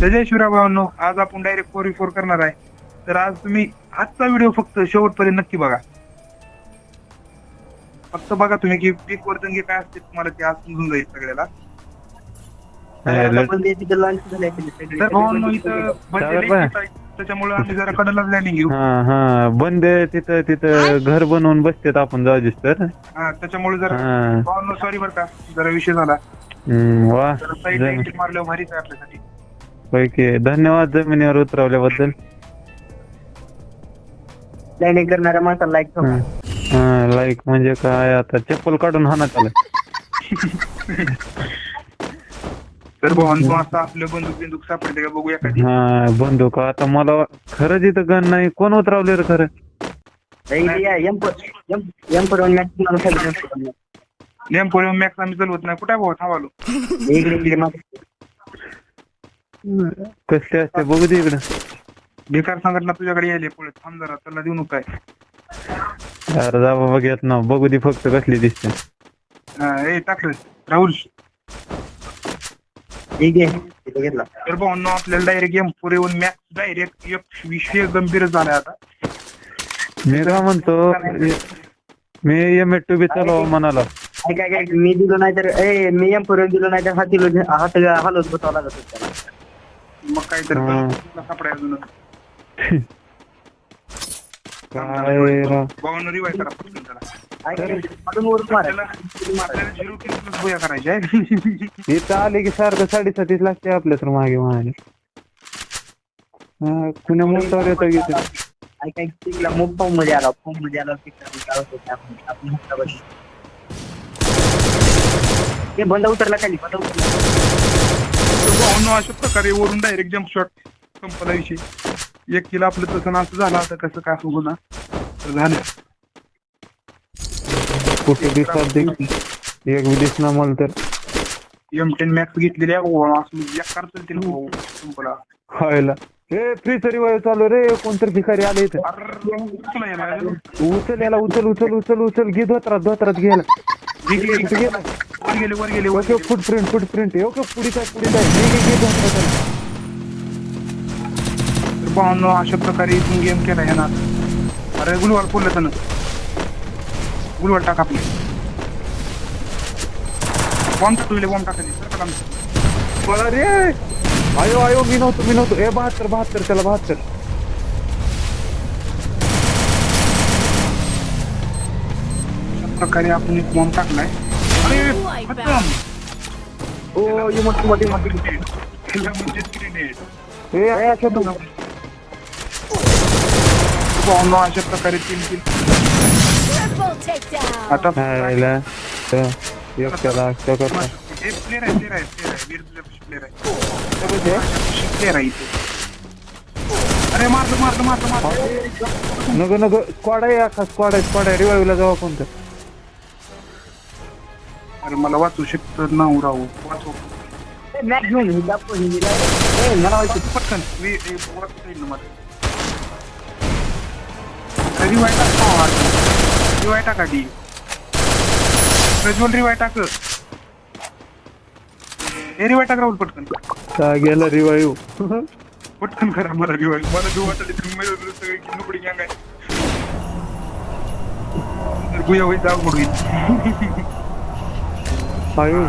जय शिवराय भावांनो आज आपण डायरेक्ट फोर फोर करणार आहे. तर आज तुम्ही आजचा व्हिडिओ फक्त शेवटपर्यंत नक्की बघा. फक्त बघा तुम्ही की पीक वर्तन काय असते तुम्हाला ते आज समजून जाईल सगळ्याला. तर भावांनो इथं. त्याच्यामुळे आम्ही जरा कडला लँडिंग घेऊ. हा हा बंद तिथं तिथं घर बनवून बसतेत आपण जाऊ तर हा त्याच्यामुळे जरा भावांनो सॉरी बरं का जरा विषय झाला. वा. मारल्यावर भारीच आहे आपल्यासाठी. पैकी धन्यवाद जमिनीवर उतरवल्याबद्दल. लँडिंग करणाऱ्या माणसाला लाईक हा. हा लाईक म्हणजे काय आता? चप्पल काढून हाना त्याला तर भावांनो आता आपलं बंदूक बिंदूक सापडते का? बघू एखादी हा बंदूक. आता मला खरंच इथं गण नाही कोण उतरवले रे खरं? नेम पोळी मॅक्स आम्ही चालवत नाही. कुठे भाऊ? थांबालो कसले असते? बघू दे इकडं. बेकार संघटना तुझ्याकडे यायले पुढे. थांब जरा त्याला देऊ नको काय. अरे जा बाबा घेत ना. बघू दे फक्त कसली दिसते. हा, ए टाकलं. राहुल. घेतला. तर भाऊंनो आपल्याला डायरेक्ट गेम पुढे येऊन मॅच डायरेक्ट एक विषय गंभीर झालाय आता. मी काय म्हणतो मी एम एट टू बी चालवा म्हणाला. काय काय काय मी दिलो नाही तर ए मी एम पर्यंत दिलो नाही तर हात हात हलवत बसावं लागत होतं. त्याला मग काय तर हा. सापडाय अजून. काय रिवाय करा पटकन त्याला. अजून. आपल्याला आपल्याला झिरो प्लस आहे इथं आले की सारखं साडेसातीच लागते आपल्या तर मागे मागे. हा, कुण्या येतं की ते. तिकडला फॉर्ममध्ये आला. फॉर्ममध्ये आला तिकडला काय होतं ते आपण आपण हातला बसलो. ते बंद उतरला खाली बंद उतरला. भाऊंनो अशा प्रकारे वरून डायरेक्ट जम्प शॉट संपला विषय. एक किलो आपलं तसं ना असं झालं आता कसं काय असं होणार तर झालं. कुठे दिसतात एक दिसणार मला तर. एम टेन मॅक्स घेतलेली आहे. भाऊ, असं एक संपला. खायला. हे फ्री तरी वायू चालू रे कोणतरी भिकारी आले इथं. उचल याला उचल उचल उचल उचल. घे धोत्रात धोत्रात घ्यायला ओके फुटप्रिंट फुटप्रिंट ओके पुढीच पुढीच भावांनो अशा प्रकारे इथून गेम केला आहे ना अरे गुलवाल फोडलं त्यानं. गुलवाल टाक आपले. बॉम्ब टाकलेले बॉम्ब सरकट आमचं. अरे आयो आयो मी नव्हतो मी नव्हतो ए बहात्तर बहात्तर त्याला बहात्तर. प्रकारे आपण एक बॉम्ब टाकलाय. अरे खतम. ओ यू मोठी मोठी. ए भावांनो अशा प्रकारे तीन तीन. आता एक त्याला करता हे प्लेअर आहे प्लेअर आहे प्लेअर आहे. वीर प्लेअर आहे. प्लेअर आहे इथे. अरे मारलं मारलं मारलं मारलं. नग नग. स्क्वॉड आहे अख्खा स्क्वॉड आहे स्क्वॉड आहे. रिवाईव्हला जावा कोणतं? अरे मला वाचू शकतो ना राहू. वाचू मॅच घेऊन ही दाखव हिंदीला ए मला वाटतं पटकन. मी वाचता येईल मला. रिवाय टाक. रिवाय टाका डी प्रज्वल रिवाय टाक. हे रिवाय टाक राहुल पटकन. का गेला रिवाईव्ह पटकन करा मला रिवाय मला जो वाटलं ते तुम्ही सगळे नुकडी गँग आहे तर गुया होईल जाऊ होईल आयो.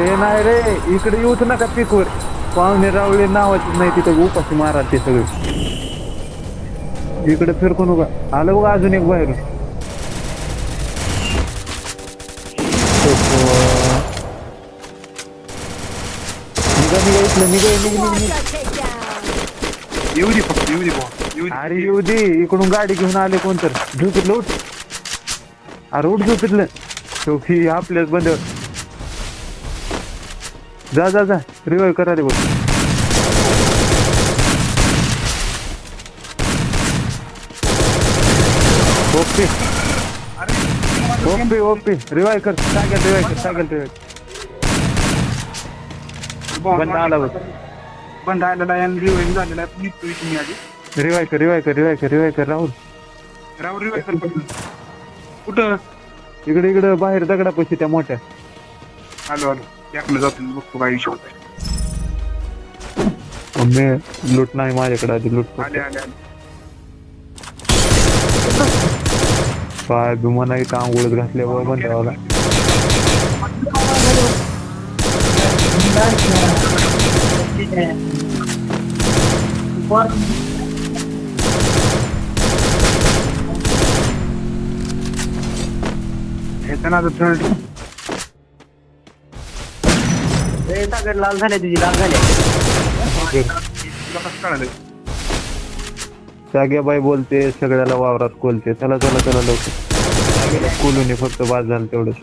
ए नाही रे इकडे येऊच नका पिकवर पाहुणे रावळे नावाचे नाही तिथं उपाशी मारा ते सगळे. इकडे फिरकू नका. आलं बघा अजून एक बाहेर इथलं निघा निघ निघ निघ येऊ दे फक्त येऊ दे भाऊ येऊ दे अरे येऊ दे इकडून गाडी घेऊन आले कोण कोणतर. झोपितलं उठ. अरे उठ झोपितलं. शेवटी आपल्याच बंद जा जा जा. रिवाय करा रे बघ ओके. ओपी ओपी रिवाय कर. सांगेल रिवाय कर. सांगेल रिवाईव्ह बंद आला बघ बंद आलेला आहे आणि रिवाईन झालेला आहे. निघतो इथे मी आधी. रिवाईव्ह कर रिवाईव्ह कर रिवाईव्ह कर रिवाईव्ह कर राहुल. राहुल रिवाय कर पटकन. कुठं? इकडे इकडे बाहेर दगडापाशी त्या मोठ्या. आलो आलो. याकडे जातो बघतो काय विषय होत मी लूट नाही माझ्याकडे आधी लूट आले आले आले. इथं आंघोळच घातल्या बाबा बंधावाला ए, सागर लाल झाले तुझी लाल झाले. जाग्याबाई बोलते सगळ्याला वावरात कोलते चला चला चला लवकर. कोलूने फक्त बाद झालं तेवढंच.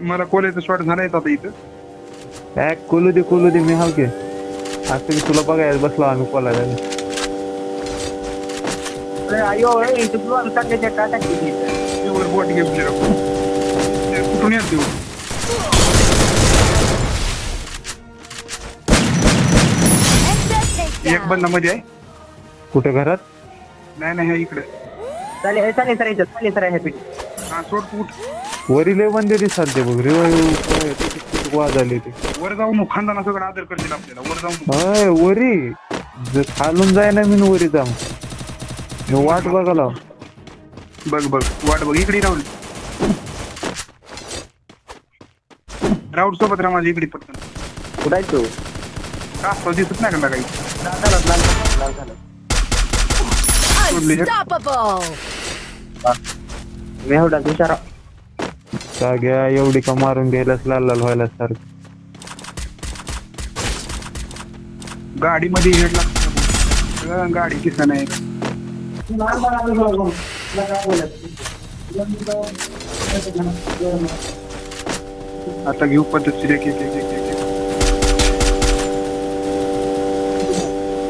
मला कोलेचं शॉट झाला येत आता इथं. काय कोलू दे कोलू दे मी हाव की असं की तुला बघायला बसलो आम्ही कोलायला अरे, अयो ए, तू तुला सांगायचं काय टाकली ती इथं? तेवर बोट घेतली राव. ते कुठून येत देऊ Extra एक takedown. बंदा मध्ये आहे कुठे घरात नाही नाही हे इकडे चालेल ए, चालेल सर याच्यात चालेल सर हॅपी हा सोड तू उठ वरी लय बंदे दिसालते बघ रिवाय वाज आली ते. वर जाऊन खानदाना सगळं आदर करतील आपल्याला. वर जाऊन होय वरी. जर खालून जाय ना मी वरी जाऊ मी वाट बघाला बघ बघ. वाट बघ. इकडे राहुल. राहुल सोबत राहा माझ्या इकडे पटकन. कुठं तू? का? दिसत नाही का काही? लाल झालं लाल झालं लाल झालं Unstoppable. एवढा जाग्या एवढी का मारून घ्यायलाच लाल लाल व्हायला सारखं. गाडी मध्ये हेड लागतो गाडी किसा नाही आता घेऊ पद्धतशीर एक एक एक एक एक एक.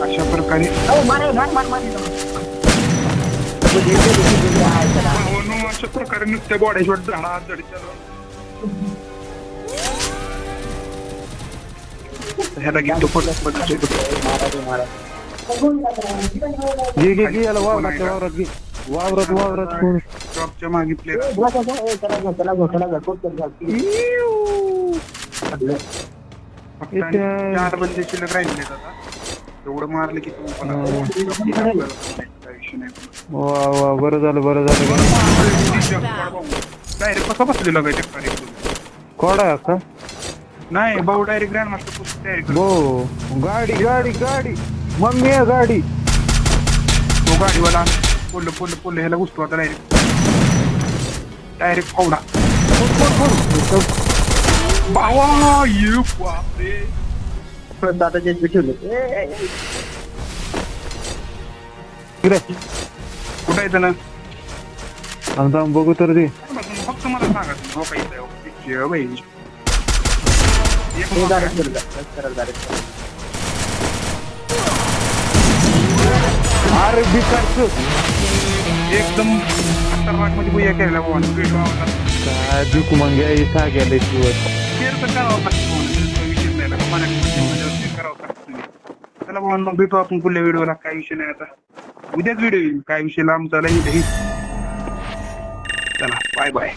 अशा प्रकारे. हो, नो, अशा प्रकारे नुसत्या बॉड्या झाडा ह्याला घेतो घे घे घे याला वावरात वावरात घे वावरात वावरात कोण ड्रॉपच्या मागे प्लेअर इथे- चार बंदे शिल्लक राहिले आता एवढं मारलं की तुम्हाला विषय नाही. वा वा बरं झालं बरं झालं. डायरेक्ट कसा बसलेला काय चक्कर एकदम? कोडा का नाही भाऊ डायरेक्ट ग्रँड मास्टर बो गाडी गाडी गाडी. मम्मी आहे गाडी. तो गाडीवाला पोल्ल पोल्ल पोल्ल ह्याला घुसतो आता डायरेक्ट डायरेक्ट फावडा. बावा ये बापरे. ठेवले. इकडे. कुठं येतं ना थांब थांब बघू तर दे फक्त मला सांगा हो हो. बाई. एक हे करा. अरे बिकारचं एकदम खतरनाक. स्पीड. काय दुख मग या इथं गेले दिवस तर करावं लागतं. काही विषय नाही. आता मला काही म्हणजे करावं लागतं. चला मग भेटू आपण पुढल्या व्हिडिओला काय विषय नाही आता उद्याच व्हिडिओ येईल. काय विषय लांब चालला चला बाय बाय